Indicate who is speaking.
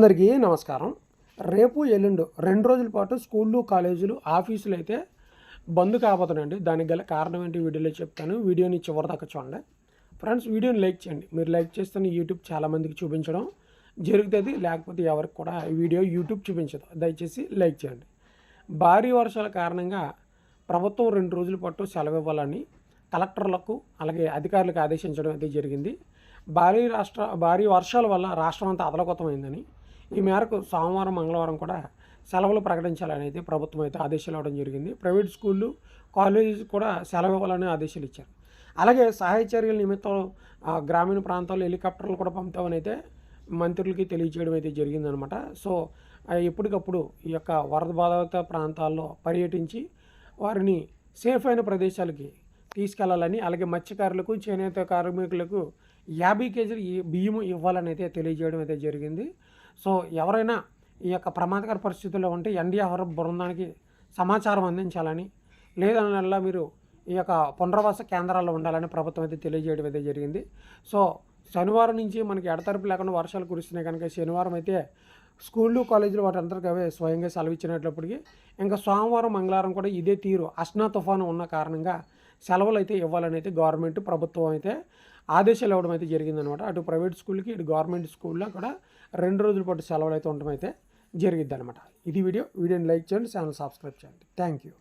Speaker 1: అందరికీ నమస్కారం. రేపు ఎల్లుండు రెండు రోజుల పాటు స్కూళ్ళు కాలేజీలు ఆఫీసులు అయితే బంద్ కాబోతున్నాయండి. దానికి గల కారణం ఏంటి వీడియోలో చెప్తాను. వీడియోని చివరిదాకా చూడండి. ఫ్రెండ్స్ వీడియోని లైక్ చేయండి. మీరు లైక్ చేస్తే యూట్యూబ్ చాలామందికి చూపించడం జరుగుతుంది. లేకపోతే ఎవరికి కూడా వీడియో యూట్యూబ్ చూపించదు. దయచేసి లైక్ చేయండి. భారీ వర్షాల కారణంగా ప్రభుత్వం రెండు రోజుల పాటు సెలవు ఇవ్వాలని కలెక్టర్లకు అలాగే అధికారులకు ఆదేశించడం అయితే జరిగింది. భారీ రాష్ట్ర భారీ వర్షాల వల్ల రాష్ట్రం అంతా అతలకుతమైందని ఈ మేరకు సోమవారం మంగళవారం కూడా సెలవులు ప్రకటించాలని అయితే ప్రభుత్వం అయితే ఆదేశాలు ఇవ్వడం జరిగింది. ప్రైవేట్ స్కూళ్ళు కాలేజీ కూడా సెలవు ఇవ్వాలని ఆదేశాలు ఇచ్చారు. అలాగే సహాయ చర్యల నిమిత్తం గ్రామీణ ప్రాంతాల్లో హెలికాప్టర్లు కూడా పంపుతామని అయితే మంత్రులకి తెలియజేయడం అయితే జరిగిందనమాట. సో ఎప్పటికప్పుడు ఈ యొక్క వరద బాధిత ప్రాంతాల్లో పర్యటించి వారిని సేఫ్ అయిన ప్రదేశాలకి తీసుకెళ్ళాలని అలాగే మత్స్యకారులకు చేనేత కార్మికులకు యాభై కేజీలు బియ్యం ఇవ్వాలని అయితే తెలియజేయడం అయితే జరిగింది. సో ఎవరైనా ఈ యొక్క ప్రమాదకర పరిస్థితుల్లో ఉంటే ఎన్డీఆర్ బృందానికి సమాచారం అందించాలని లేదనల్లా మీరు ఈ యొక్క పునరావాస కేంద్రాల్లో ఉండాలని ప్రభుత్వం అయితే తెలియజేయడం అయితే జరిగింది. సో శనివారం నుంచి మనకి ఎడతరపు లేకుండా వర్షాలు కురుస్తున్నాయి కనుక శనివారం అయితే స్కూళ్ళు కాలేజీలు వాటి అందరికీ అవే స్వయంగా సెలవు ఇచ్చినట్లప్పటికీ ఇంకా సోమవారం మంగళవారం కూడా ఇదే తీరు అష్నా తుఫాను ఉన్న కారణంగా సెలవులు అయితే ఇవ్వాలని అయితే గవర్నమెంట్ ప్రభుత్వం అయితే ఆదేశాలు ఇవ్వడం అయితే జరిగిందనమాట అటు ప్రైవేట్ స్కూల్కి ఇటు గవర్నమెంట్ స్కూల్లో కూడా రెండు రోజుల పాటు సెలవులు అయితే ఉండడం అయితే జరిగిద్ది అనమాట ఇది వీడియో. వీడియోని లైక్ చేయండి ఛానల్ సబ్స్క్రైబ్ చేయండి. Thank you.